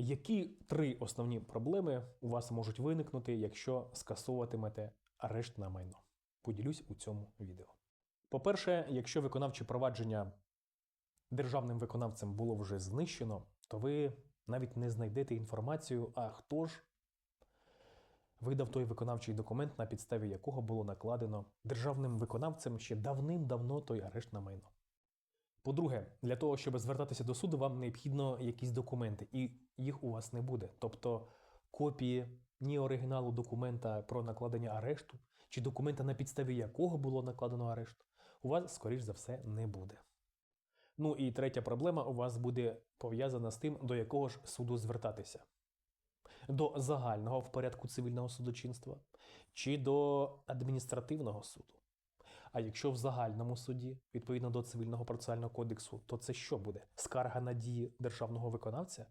Які три основні проблеми у вас можуть виникнути, якщо скасовуватимете арешт на майно? Поділюсь у цьому відео. По-перше, якщо виконавче провадження державним виконавцем було вже знищено, то ви навіть не знайдете інформацію, а хто ж видав той виконавчий документ, на підставі якого було накладено державним виконавцем ще давним-давно той арешт на майно. По-друге, для того, щоб звертатися до суду, вам необхідно якісь документи, і їх у вас не буде. Тобто копії ні оригіналу документа про накладення арешту, чи документа, на підставі якого було накладено арешт, у вас, скоріш за все, не буде. Ну і третя проблема у вас буде пов'язана з тим, до якого ж суду звертатися. До загального в порядку цивільного судочинства чи до адміністративного суду. А якщо в загальному суді, відповідно до цивільного процесуального кодексу, то це що буде? Скарга на дії державного виконавця?